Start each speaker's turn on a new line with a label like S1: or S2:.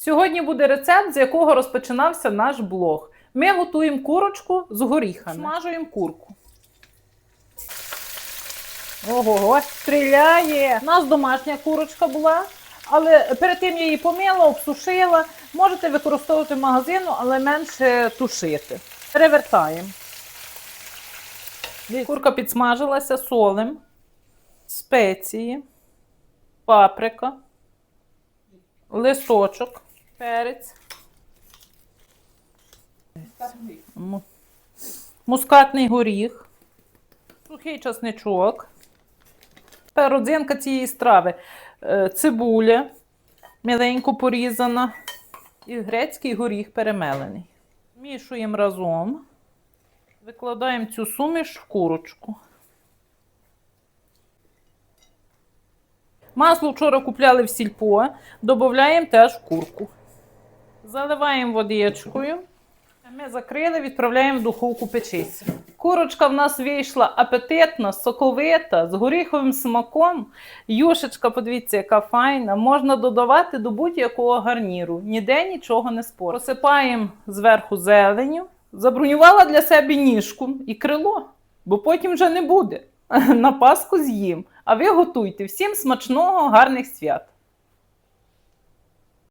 S1: Сьогодні буде рецепт, з якого розпочинався наш блог. Ми готуємо курочку з горіхами. Смажуємо курку. Ого, стріляє! У нас домашня курочка була, але перед тим я її помила, обсушила. Можете використовувати магазину, але менше тушити. Перевертаємо. Курка підсмажилася солим, спеції, паприка, листочок, перець, му- мускатний горіх, сухий часничок. Тепер родзинка цієї страви. Е, Цибуля, міленько порізана, і грецький горіх перемелений. Мішуємо разом. Викладаємо цю суміш в курочку. Масло вчора купляли в сільпо, додаємо теж в курку. Заливаємо водичкою. Ми закрили, відправляємо в духовку печися. Курочка в нас вийшла апетитна, соковита, з горіховим смаком. Юшечка, подивіться, яка файна. Можна додавати до будь-якого гарніру. Ніде нічого не спор. Посипаємо зверху зеленю. Забронювала для себе ніжку і крило, бо потім вже не буде. На Пасху з'їм. А ви готуйте. Всім смачного, гарних свят!